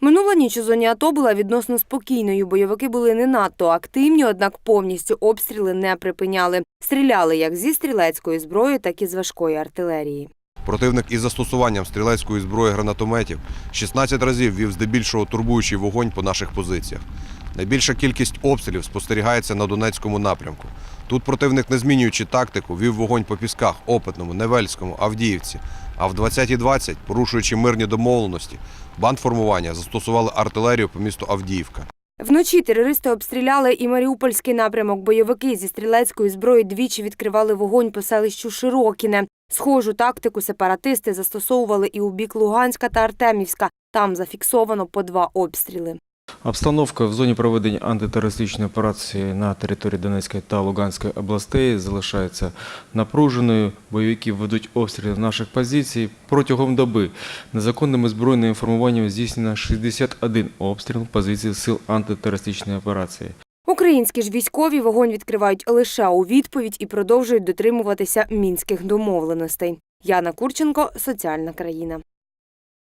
Минула ніч у зоні АТО була відносно спокійною. Бойовики були не надто активні, однак повністю обстріли не припиняли. Стріляли як зі стрілецької зброї, так і з важкої артилерії. Противник із застосуванням стрілецької зброї гранатометів 16 разів вів здебільшого турбуючий вогонь по наших позиціях. Найбільша кількість обстрілів спостерігається на Донецькому напрямку. Тут противник, не змінюючи тактику, вів вогонь по пісках, Опитному, Невельському, Авдіївці. А в 20.20, порушуючи мирні домовленості, бандформування застосували артилерію по місту Авдіївка. Вночі терористи обстріляли і Маріупольський напрямок. Бойовики зі стрілецької зброї двічі відкривали вогонь по селищу Широкіне. Схожу тактику сепаратисти застосовували і у бік Луганська та Артемівська. Там зафіксовано по два обстріли. Обстановка в зоні проведення антитерористичної операції на території Донецької та Луганської областей залишається напруженою. Бойовики ведуть обстріли наших позицій протягом доби. Незаконними збройними формуваннями здійснено 61 обстріл позицій сил антитерористичної операції. Українські ж військові вогонь відкривають лише у відповідь і продовжують дотримуватися мінських домовленостей. Яна Курченко, соціальна країна.